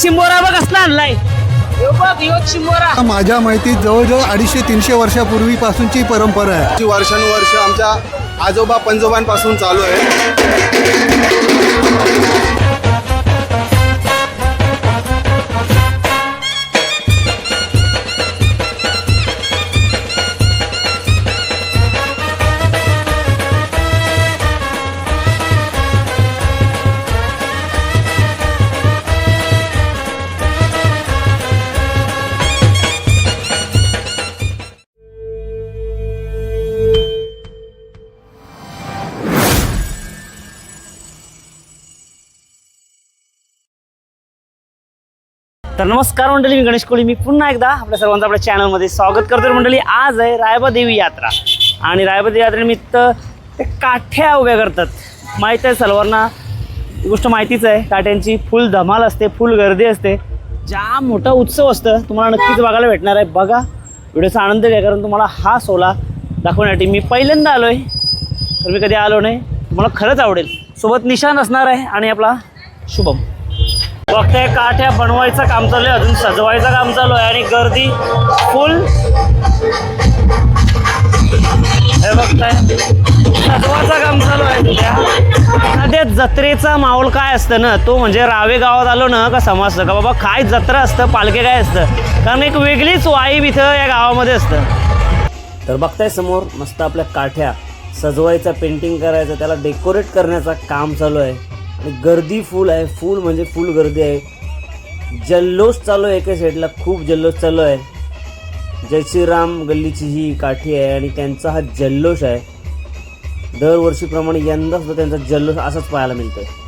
चिंबोरा बघ कसला आणलाय. चिंबोरा. माझ्या माहितीत जवळजवळ अडीचशे तीनशे वर्षापूर्वीपासूनची परंपरा आहे. ची वर्षानुवर्ष आमच्या आजोबा पंजोबांपासून चालू आहे. तर नमस्कार मंडळी मी गणेश कोळी. मी पुन्हा एकदा आपल्या सर्वांचं आपल्या चॅनलमध्ये स्वागत करतो मंडळी. आज आहे रायबा देवी यात्रा. आणि रायबा देवी यात्रेनिमित्त ते काठ्या उभ्या करतात. माहीत आहे सर्वांना गोष्ट माहितीच आहे काठ्यांची फुल धमाल असते फुल गर्दी असते. जाम मोठा उत्सव असतं. तुम्हाला नक्कीच बघायला भेटणार आहे. बघा व्हिडिओचा आनंद घ्या कारण तुम्हाला हा सोला दाखवण्यासाठी मी पहिल्यांदा आलो आहे तर मी कधी आलो नाही. तुम्हाला खरंच आवडेल. सोबत निशान असणार आहे आणि आपला शुभम. बघताय काठ्या बनवायचं काम चालू आहे अजून सजवायचं काम चालू आहे आणि गर्दी फुल हे बघताय. सजवायचं काम चालू आहे सध्या. एखाद्या जत्रेचा माहोल काय असतं ना तो म्हणजे रावे गावात आलो ना का समजतं का बाबा काय जत्रा असतं पालखे काय असतं कारण एक वेगळीच वाईब इथं या गावामध्ये असतं. तर बघताय समोर मस्त आपल्या काठ्या सजवायचं पेंटिंग करायचं त्याला डेकोरेट करण्याचं काम चालू आहे. आणि गर्दी फुल आहे. फुल म्हणजे फुल गर्दी आहे. जल्लोष चालू आहे एका साईडला खूप जल्लोष चालू आहे. जय श्रीराम गल्लीची ही काठी आहे आणि त्यांचा हा जल्लोष आहे. दरवर्षीप्रमाणे यंदा सुद्धा त्यांचा जल्लोष असाच पाहायला मिळतो आहे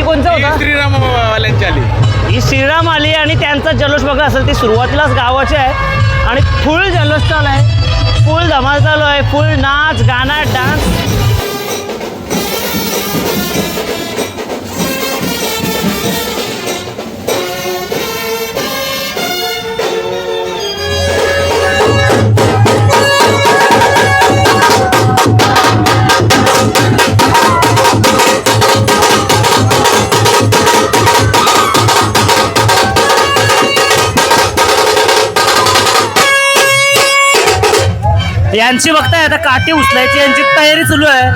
हा कोणचा होता? श्रीरामवाल्यांची आली. ही श्रीराम आली आणि त्यांचा जल्लोष बघा असेल ती सुरुवातीलाच गावाची आहे. आणि फुल जल्लोष चालू आहे. फुल धमाल चालू आहे. फुल नाच गाणं डान्स. यांची बघताय आता काठी उचलायची यांची तयारी चालू आहे.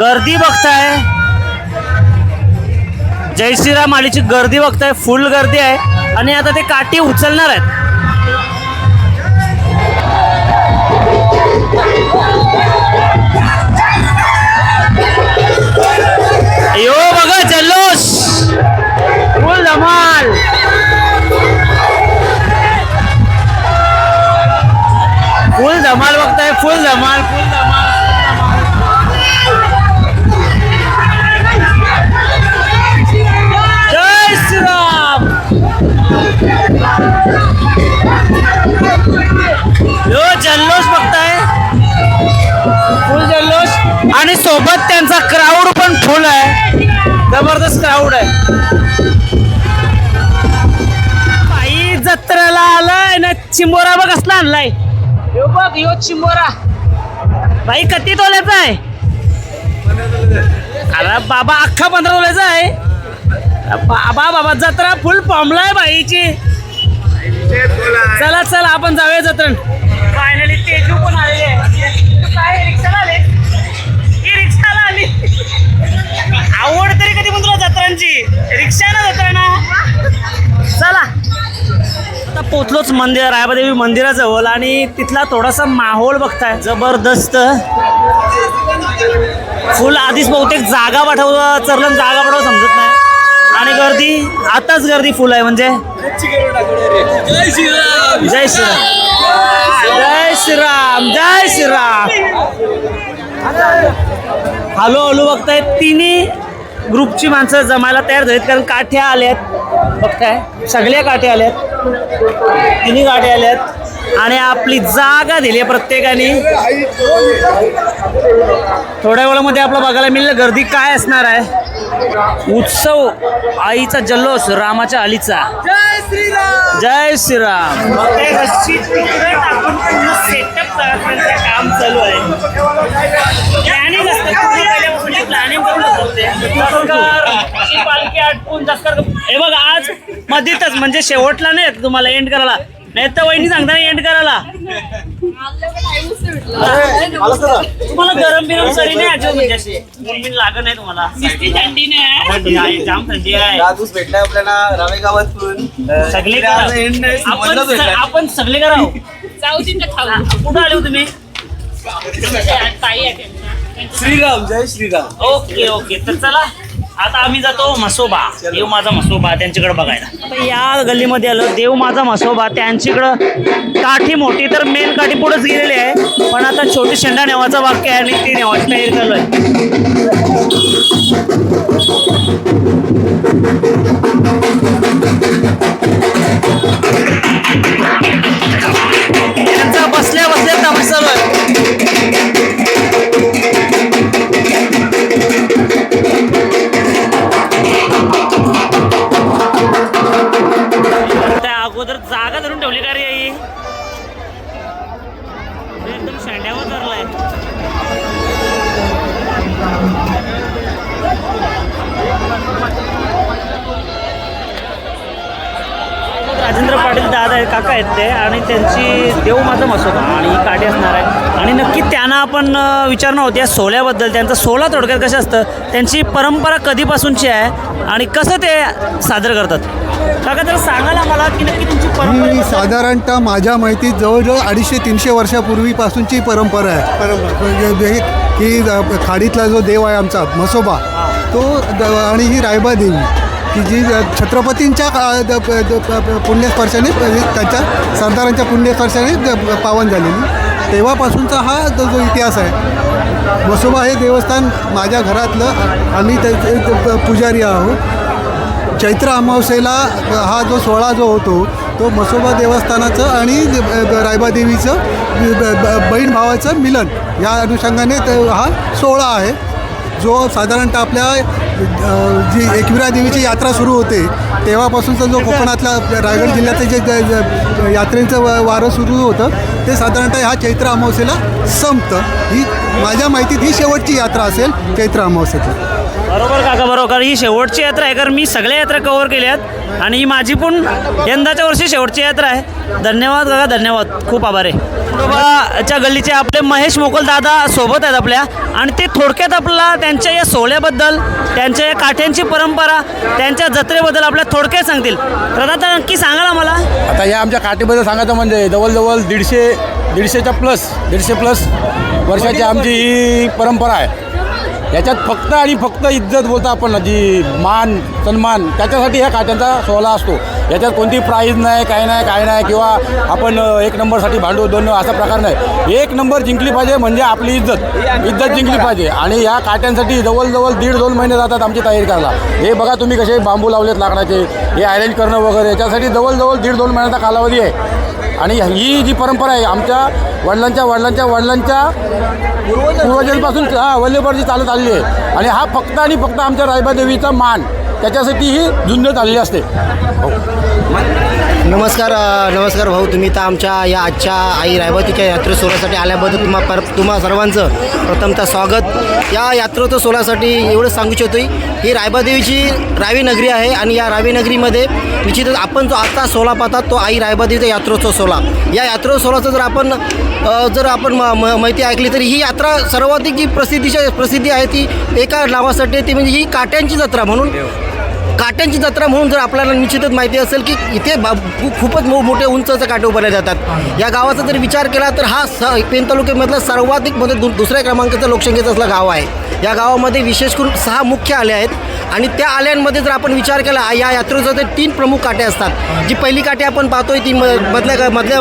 गर्दी बघताय. जय श्रीराम आलीची गर्दी बघताय फुल गर्दी आहे. आणि आता ते काठी उचलणार आहेत. यो बघा जल्लोष. फुल धमाल. फुल धमाल बघताय फुल धमाल फुल धमाल. जय श्रीराम. यो जल्लोष बघताय. फुल जल्लोष. आणि सोबत त्यांचा क्राऊड पण फुल आहे. जबरदस्त क्राऊड आहे. पायी जत्रेला आलाय ना चिंबोरा बघ कसला आणलाय. बघ यो चिंबोरा भाई किती तोल्याचा आहे? अरे बाबा अख्खा पंधरा तोल्याचा आहे? बाबा बाबा जत्रा फुल पॉमलाय बाईची. चला चला आपण जाऊया जत्रण फायनली तेजू पण आलेली आहे. काय रिक्षाला आले? ही रिक्षाला आली. आवड तरी कधी पण तुला जत्रांची. रिक्षा ना जत्रा ना. चला. आता पोचलोच मंदिर रायबादेवी मंदिराजवळ आणि तिथला थोडासा माहोल बघताय. जबरदस्त. फुल आधीच बहुतेक जागा पाठव चरलं जागा पाठव समजत नाही. आणि गर्दी आताच गर्दी फुल आहे म्हणजे. जय श्रीराम. जय श्रीराम जय श्रीराम. हॅलो हॅलो बघताय तिन्ही ग्रुपची माणसं जमायला तयार झालीत कारण काठ्या आल्यात. बघताय सगळ्या काठ्या आल्यात तिन्ही गाड्या आल्यात आणि आपली जागा दिली आहे प्रत्येकाने. थोड्या वेळामध्ये आपलं बघायला मिळेल गर्दी काय असणार आहे. उत्सव आईचा जल्लोष रामाच्या आलीचा. जय श्रीराम! काम चालू आहे. पालखी आटपून दसकर हे बघ आज मधीतच म्हणजे शेवटला नाही तुम्हाला एंड करायला. नाही तर वहिनी सांगता एंड करायला. तुम्हाला गरम बिरम सरी नाही आठवत म्हणजे अशी. लागत नाही तुम्हाला. थंडी नाही जाम थंडी आहे. दादूस भेटलाय आपल्याला रावे गावातून. सगळे आपण. आपण सगळे करा हो. जाऊ तिथं कुठं आले हो तुम्ही? ताई आहे. श्रीराम जय श्रीराम. Okay okay. तर चला आता आम्ही जातो मसोबा. देव माझा मसोबा त्यांच्याकडे बघायला. आता या गल्लीमध्ये आलो. देव माझा मसोबा त्यांच्याकडं काठी मोठी तर मेन काठी पुढेच गेलेली आहे. पण आता छोटी शेंडा नेवाचं वाक्य आहे आणि ती नेवाची तयारी चालू आहे. विचारणार होते या सोहळ्याबद्दल त्यांचं सोहळा थोडक्यात कसं असतं त्यांची परंपरा कधीपासूनची आहे आणि कसं ते सादर करतात? काका जरा सांगायला मला की नक्की तुमची परंपरा साधारणतः माझ्या माहितीत जवळजवळ अडीचशे तीनशे वर्षापूर्वीपासूनची परंपरा आहे. की खाडीतला जो देव आहे आमचा म्हसोबा तो आणि ही रायबा देवी की जी छत्रपतींच्या पुण्यस्पर्शाने त्यांच्या सरदारांच्या पुण्यस्पर्शाने पावन झालेली. तेव्हापासूनचा हा जो जो इतिहास आहे. म्हसोबा हे देवस्थान माझ्या घरातलं आम्ही त्याचे पुजारी आहोत. चैत्र अमावस्येला हा जो सोहळा जो होतो तो मसोबा देवस्थानाचं आणि रायबा देवीचं ब- ब- बहीण भावाचं मिलन. या अनुषंगाने ते हा सोहळा आहे. जो साधारणतः आपल्या जी एकविरा देवीची यात्रा सुरू होते तेव्हापासूनचा जो कोकणातला रायगड जिल्ह्याचं जे यात्रेचं व- वारं सुरू होतं ते साधारणतः ह्या चैत्र अमावस्येला संपतं. ही माझ्या माहितीत ही शेवटची यात्रा असेल चैत्र अमावस्येची. बरोबर काका बरोबर. ही शेवटची यात्रा आहे कारण मी सगळ्या यात्रा कव्हर केल्यात आणि ही माझी पण यंदाच्या वर्षी शेवटची यात्रा आहे. धन्यवाद काका धन्यवाद. खूप आभार आहे. च्या गल्लीचे आपले महेश मोकल दादा सोबत आहेत आपल्या. आणि ते थोडक्यात आपला त्यांच्या या सोहळ्याबद्दल त्यांच्या या काठ्यांची परंपरा त्यांच्या जत्रेबद्दल आपल्या थोडक्यात सांगतील. तर आता नक्की सांगा ना मला. आता या आमच्या काठीबद्दल सांगायचं म्हणजे जवळजवळ दीडशे दीडशेच्या प्लस दीडशे प्लस वर्षाची आमची ही परंपरा आहे. याच्यात फक्त आणि फक्त इज्जत बोलतो आपण जी मान सन्मान त्याच्यासाठी ह्या काट्यांचा सोहळा असतो. याच्यात कोणती प्राईज नाही काय नाही काय नाही किंवा आपण एक नंबरसाठी भांडू दोन असा प्रकार नाही. एक नंबर जिंकली पाहिजे म्हणजे आपली इज्जत. इज्जत जिंकली पाहिजे. आणि या काट्यांसाठी जवळजवळ दीड दोन महिने जातात आमची तयारी करायला. हे बघा तुम्ही कसे बांबू लावलेत लाकडाचे हे अरेंज करणं वगैरे याच्यासाठी जवळजवळ दीड दोन महिन्याचा कालावधी आहे. आणि ही जी परंपरा आहे आमच्या वडिलांच्या वडिलांच्या वडिलांच्या पूर्वजांपासून हा वल्लेपर्यंत चालत आलेली आहे. आणि हा फक्त आणि फक्त आमच्या रायबादेवीचा मान. त्याच्यासाठी ही झुंज चालली असते. नमस्कार नमस्कार भाऊ तुम्ही तर आमच्या या आजच्या आई रायवतीच्या यात्रे सोहळ्यासाठी आल्याबद्दल तुम्हा पर तुम्हा सर्वांचं प्रथमतः स्वागत. या यात्रोत्सव सोहळ्यासाठी एवढं सांगू इच्छितो ही रायबादेवीची रावी नगरी आहे आणि या रावी नगरीमध्ये निश्चितच आपण जो आत्ता सोहळा पाहतात तो आई रायबादेवीचा यात्रोत्सव सोहळा. या यात्रोत्सव सोहळ्याचं जर आपण जर आपण म- म- माहिती ऐकली तर ही यात्रा सर्वाधिक जी प्रसिद्धीच्या प्रसिद्धी आहे ती एका नावासाठी ती म्हणजे ही काट्यांची जत्रा म्हणून. काट्यांची जत्रा म्हणून जर आपल्याला निश्चितच माहिती असेल की इथे बा- खूपच मो मोठे उंच काटे उभारले जातात. या गावाचा जर विचार केला तर हा स पेन तालुक्यामधला सर्वाधिकमध्ये दु दुसऱ्या क्रमांकाचं लोकसंख्येचा असला गाव आहे. या गावामध्ये विशेष करून सहा मुख्य आले आहेत. आणि त्या आल्यांमध्ये जर आपण विचार केला या यात्रेचं ते तीन प्रमुख काटे असतात. जी पहिली काठी आपण पाहतोय ती म मधल्या मधल्या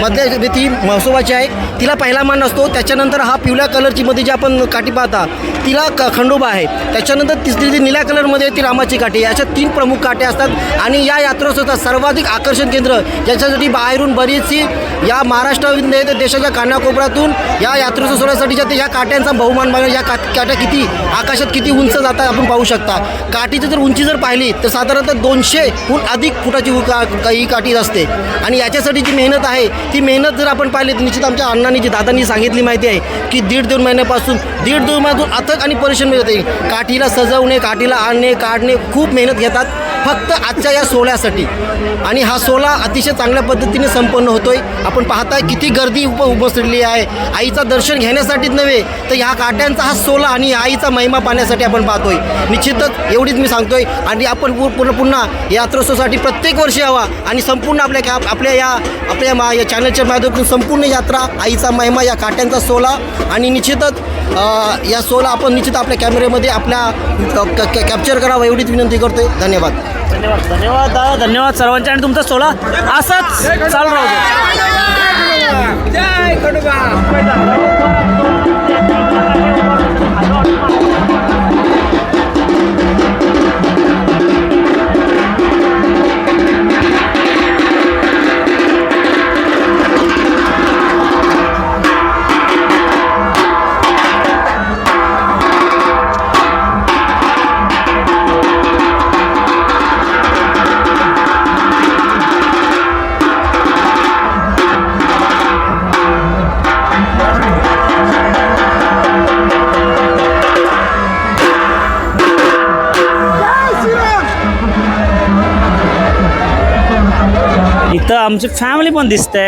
मधल्या ती म्हसोबाची आहे तिला पहिला मान असतो. त्याच्यानंतर हा पिवळ्या कलरची मध्ये जी आपण काठी पाहता तिला क खंडोबा आहे. त्याच्यानंतर तिसरी जी निळ्या कलरमध्ये आहे ती रामाची काठी अशा तीन प्रमुख काटे असतात. आणि या यात्रोत्सवाचं सर्वाधिक आकर्षण केंद्र ज्याच्यासाठी बाहेरून बरीचशी या महाराष्ट्र तर देशाच्या कानाकोपऱ्यातून या यात्रोत्सवासाठीच्या ते या काट्यांचा बहुमान बघा या का काट्या किती आकाशात किती उंच जातात आपण पाहू शकता. काठीची जर उंची जर पाहिली तर साधारणतः दोनशेहून अधिक फुटाची का ही काठी असते. आणि याच्यासाठी जी मेहनत आहे ती मेहनत जर आपण पाहिली तर निश्चित आमच्या अण्णांनी जी दादांनी सांगितली माहिती आहे की दीड दोन महिन्यापासून दीड दोन महिन्यातून अथक आणि परिश्रम येते काठीला सजवणे काठीला आणणे काढणे खूप मेहनत घेतात फक्त आजच्या या सोहळ्यासाठी. आणि हा सोहळा अतिशय चांगल्या पद्धतीने संपन्न होतोय. आपण पाहताय किती गर्दी उप उपसरली आहे. आईचं दर्शन घेण्यासाठीच नव्हे तर ह्या काट्यांचा हा सोहळा आणि आईचा महिमा पाहण्यासाठी आपण पाहतोय. निश्चितच एवढीच मी सांगतोय. आणि आपण पु- पुन्हा पुन्हा यात्रोत्सवासाठी प्रत्येक वर्षी यावा आणि संपूर्ण आपल्या कॅ- आपल्या या आपल्या मा या चॅनलच्या माध्यमातून संपूर्ण यात्रा आईचा महिमा या काट्यांचा सोहळा आणि निश्चितच या सोहळा आपण निश्चित आपल्या कॅमेऱ्यामध्ये आपल्या क- क- कॅप्चर करावा एवढीच विनंती करतोय. धन्यवाद. धन्यवाद धन्यवाद दादा धन्यवाद सर्वांचे. आणि तुमचा सोला असाच चालू राहू आमची फॅमिली पण दिसते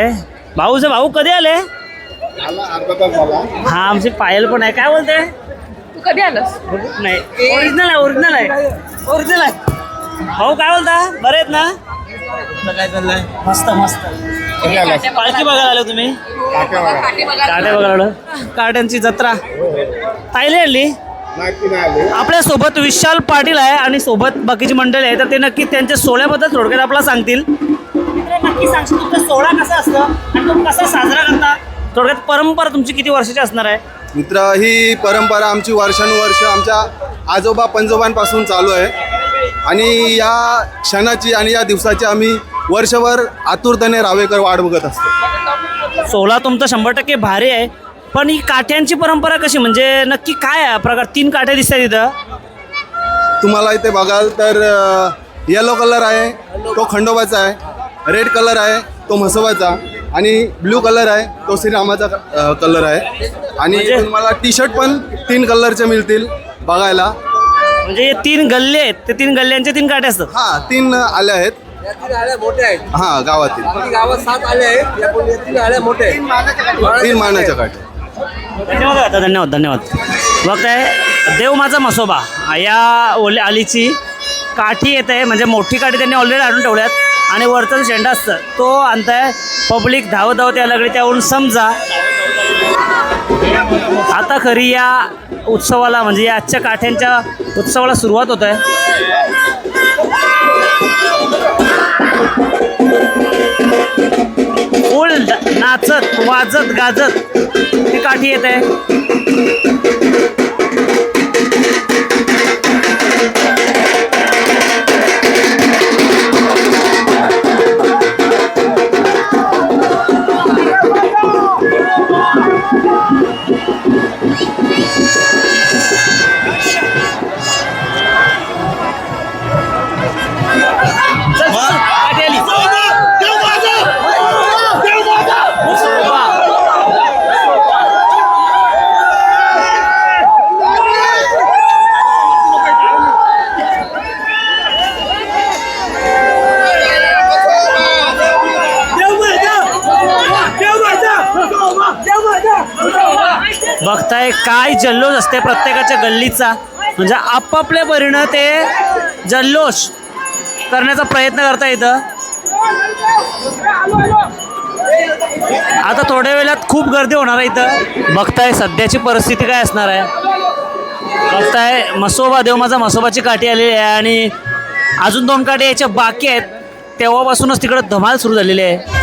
भाऊचे भाऊ कधी आले? हा आमची पायल पण आहे. काय बोलते तू कधी आलास? नाही ओरिजिनल आहे ओरिजिनल आहे. ओरिजिनल आहे. भाऊ काय बोलता? बरे आहेत ना? काय चाललंय? मस्त मस्त. पालखी बघायला आलो तुम्ही? काटे बघायला. आलो. काट्यांची जत्रा. ताईले आणली आपल्यासोबत विशाल पाटील आहे आणि सोबत बाकीची मंडळी आहे. तर ते नक्की त्यांच्या सोहळ्याबद्दल थोडक्यात आपल्याला सांगतील. नक्की सांगशील तुमचा सोहळा कसा असतं आणि तो कसा साजरा करता? थोडक्यात परंपरा तुमची किती वर्षाची असणार आहे? मित्र ही परंपरा आमची वर्षानुवर्ष आमच्या आजोबा पंजोबांपासून चालू आहे. आणि या क्षणाची आणि या दिवसाची आम्ही वर्षभर आतुरतेने रावेकर वाट बघत असतो. सोहळा तुमचा शंभर टक्के भारी आहे. पण ही काठ्यांची परंपरा कशी? म्हणजे नक्की काय आहे? प्रकार तीन काठ्या दिसतात इथं. तुम्हाला इथे बघाल तर येलो कलर आहे तो खंडोबाचा आहे. रेड कलर आहे तो म्हसोबाचा आणि ब्ल्यू कलर आहे तो श्रीरामाचा कलर आहे. आणि म्हणजे- तुम्हाला टी शर्ट पण तीन कलरचे मिळतील बघायला. म्हणजे हे तीन गल्ले आहेत ते तीन गल्ल्यांचे तीन काठे असतात. हां तीन आले आहेत. मोठे आहेत. हां गावातील. बाकी गावात सात आले आहेत या पण या तीन आले मोठे आहेत. तीन मानाच्या काठी धन्यवाद दादा धन्यवाद धन्यवाद. बघताय देव माझा मसोबा. या ओले अलीची काठी येत आहे म्हणजे मोठी काठी त्यांनी ऑलरेडी आणून ठेवल्यात. आणि वरचा झेंडा असतं तो आणताय पब्लिक धावत धावत या लागली त्यावरून समजा आता खरी या उत्सवाला म्हणजे या आजच्या काठ्यांच्या उत्सवाला सुरुवात होत आहे. फुल नाचत वाजत गाजत ती काठी येत आहे. प्रत्येकाच्या गल्लीचा. म्हणजे आपापल्या परीनं ते जल्लोष करण्याचा प्रयत्न करता येतं आता थोड्या वेळात खूप गर्दी होणार आहे इथं. बघताय सध्याची परिस्थिती काय असणार आहे. बघताय मसोबा देवमाचा मसोबाची काठी आलेली आहे आणि अजून दोन काठी याच्या बाकी आहेत. तेव्हापासूनच तिकडं धमाल सुरू झालेली आहे.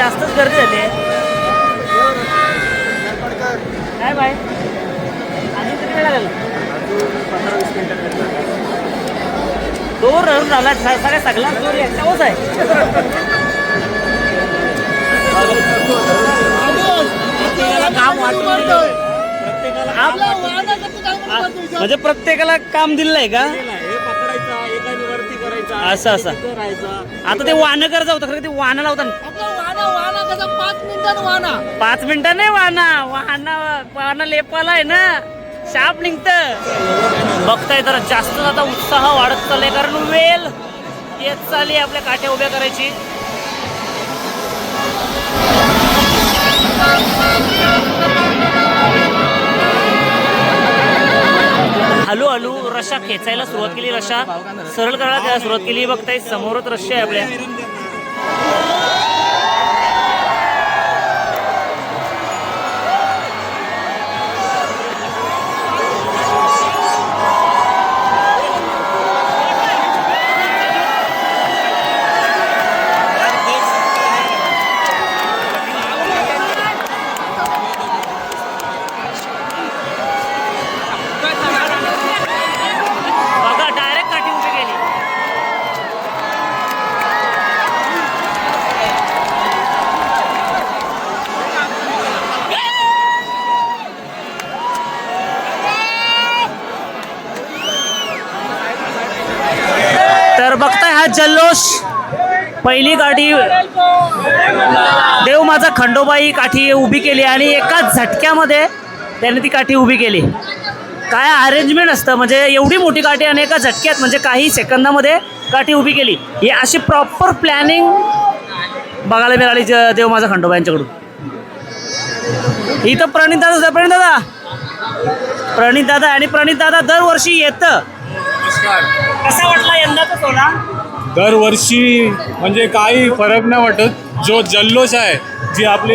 जास्तच गर्दी झाली आहे. काय बाय आणि किती वेळ लागेल? दोर झाला स- सगळ्या सगळा जोर याच्यावरच आहे. काम. प्रत्येकाला. म्हणजे प्रत्येकाला काम दिलं आहे का असं असं. आता ते वाहन करत होतं खरं ते वाहन लावतात. पाच मिनिटं नाही वाहना वाहना वाहना लेपाला आहे ना. शाप निघत. बघताय तर जास्त आता उत्साह वाढत चाललाय कारण वेल येत चालली आपल्या काठ्या उभ्या करायची. हळूहळू रशा खेचायला सुरुवात केली. रशा सरळ करायला सुरुवात केली. बघताय समोरच रश्या आहे आपल्या. जल्लोष. पहिली काठी देव माझा खंडोबाई काठी उभी केली आणि एकाच झटक्यामध्ये त्याने ती काठी उभी केली. काय अरेंजमेंट असतं? म्हणजे एवढी मोठी काठी आणि एका झटक्यात म्हणजे काही सेकंदामध्ये काठी उभी केली. ही अशी प्रॉपर प्लॅनिंग बघायला मिळाली देव माझा खंडोबा यांच्याकडून इथं प्रणित दादा प्रणित दादा. प्रणित दादा आणि प्रणित दादा दरवर्षी येतं. कसा वाटला यंदाचा सोहळा? दरवर्षी म्हणजे काही फरक नाही वाटत. जो जल्लोष आहे जी आपली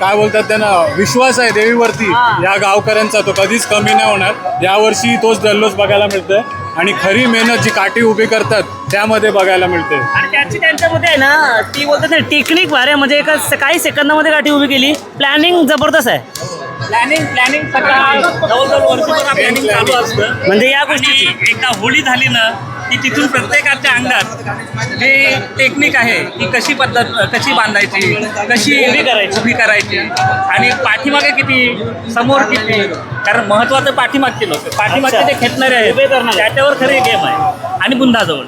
काय बोलतात त्यांना विश्वास आहे देवीवरती. या गावकऱ्यांचा तो कधीच कमी नाही होणार. यावर्षी तोच जल्लोष बघायला मिळतोय. आणि खरी मेहनत जी काठी उभी करतात त्यामध्ये बघायला मिळते आणि त्याची त्यांच्यामध्ये आहे ना ती बोलतात ना टेक्निक भारी म्हणजे एका काही सेकंदामध्ये गाठी उभी केली प्लॅनिंग जबरदस्त आहे. प्लॅनिंग प्लॅनिंग प्लॅनिंग चालू असतं. म्हणजे या गोष्टी एकदा होळी झाली ना की तिथून प्रत्येकाच्या अंगात जे टेक्निक आहे की कशी पद्धत कशी बांधायची कशी उभी करायची. उभी करायची. आणि पाठीमागे किती समोर किती. कारण महत्वाचं पाठीमागचे लोक. पाठीमागचे. जे खेचणारे आहेत. त्याच्यावर खरी गेम आहे. आणि बुंदाजवळ.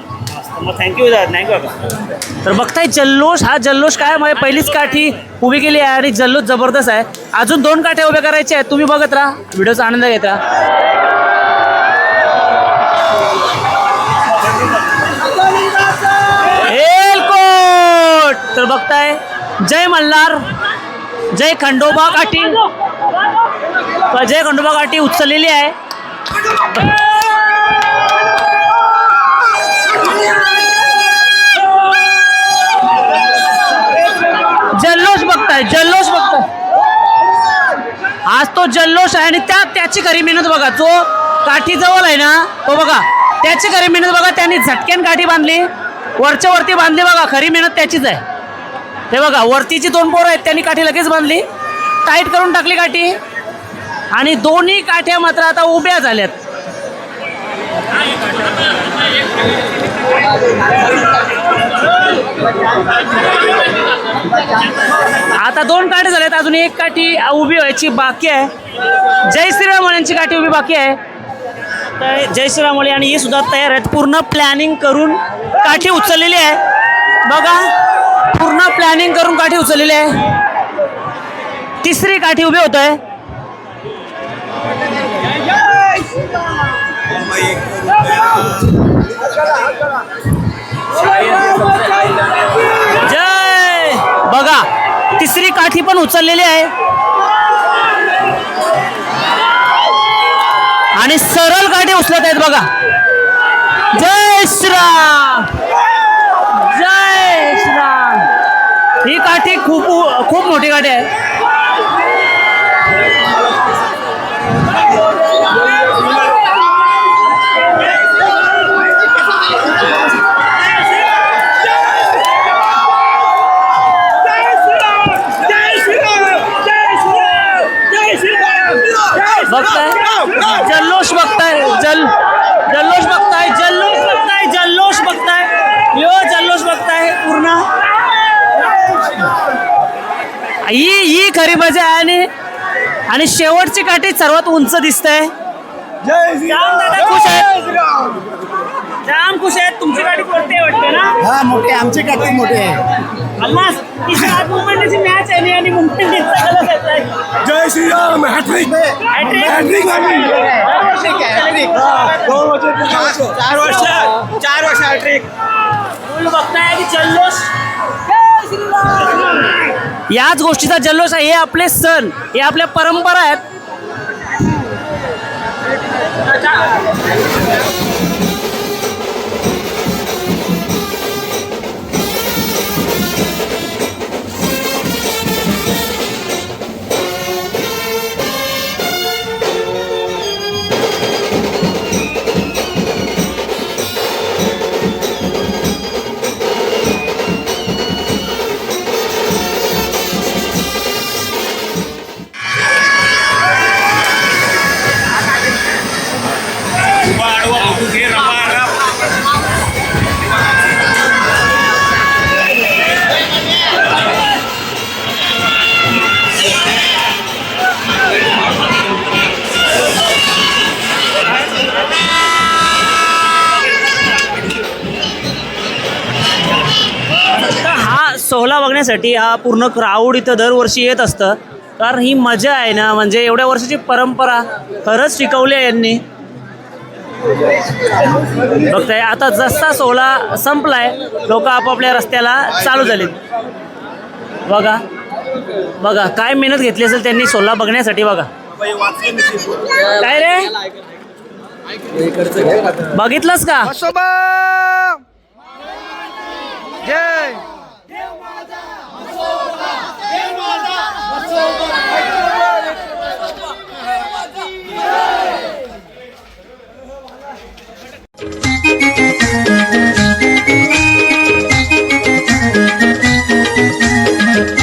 मग थँक्यू थँक्यू काका तर बघताय जल्लोष हा जल्लोष काय म्हणजे पहिलीच काठी उभी केली आहे आणि जल्लोष जबरदस्त आहे. अजून दोन काठ्या उभ्या करायच्या आहेत तुम्ही बघत राहा. व्हिडिओचा आनंद घेत राहा. एलकोट तर बघताय जय मल्हार जय खंडोबा काठी. जय खंडोबा काठी उचललेली आहे. जल्लोष बघताय जल्लोष बघताय. आज तो जल्लोष आहे आणि त्या त्याची खरी मेहनत बघा. जो काठीजवळ आहे ना तो बघा. त्याची खरी मेहनत बघा त्याने झटक्यान काठी बांधली. वरच्या वरती बांधली बघा खरी मेहनत त्याचीच आहे. ते बघा वरतीची दोन पोरं आहेत त्यांनी काठी लगेच बांधली. टाईट करून टाकली काठी. आणि दोन्ही काठ्या मात्र आता उभ्या झाल्यात. आता दोन काठी झाल्यात अजून एक काठी उभी व्हायची बाकी आहे. जय श्रीराम यांची काठी उभी बाकी आहे. तर जय श्रीराम आणि हे सुद्धा तयार आहेत. पूर्ण प्लॅनिंग करून काठी उचललेली आहे. बघा पूर्ण प्लॅनिंग करून काठी उचललेली आहे. तिसरी काठी उभी होत आहे. तिसरी काठी पण उचललेली आहे. आणि सरळ काठी उचलत आहेत बघा. जय श्रीराम. जय श्रीराम. ही काठी खूप खूप मोठी काठी आहे. बघताय. जल्लोष बघताय. जल जल्लोष बघताय. जल्लोष बघताय. जल्लोष बघताय. यो जल्लोष बघताय. पूर्ण. ही ही खरी मजा आहे आणि आणि शेवटची काठी सर्वात उंच दिसतंय जाम दादा खुश आहेत. जाम खुश आहेत. तुमची गाडी कोणती वाटते ना? हा मोठे आमची काठी मोठी आहे. अल्लास इथे आज मुंबईची मॅच आहे आणि मुंबई जय श्रीराम हॅट्रिक। चार वर्ष चार वर्ष हॅट्रिक। बघताय की जल्लोष। याच गोष्टीचा जल्लोष आहे हे आपले सण हे आपल्या परंपरा आहेत. बघण्यासाठी हा पूर्ण क्राऊड इथं दरवर्षी येत असतं. कारण ही मजा आहे ना म्हणजे एवढ्या वर्षाची परंपरा खरंच शिकवली आहे यांनी. बघताय आता जसा सोहळा संपलाय लोक आपापल्या रस्त्याला चालू झालेत. बघा बघा काय मेहनत घेतली असेल त्यांनी सोहळा बघण्यासाठी बघा. काय रे? बघितलंस का? जय! Silva!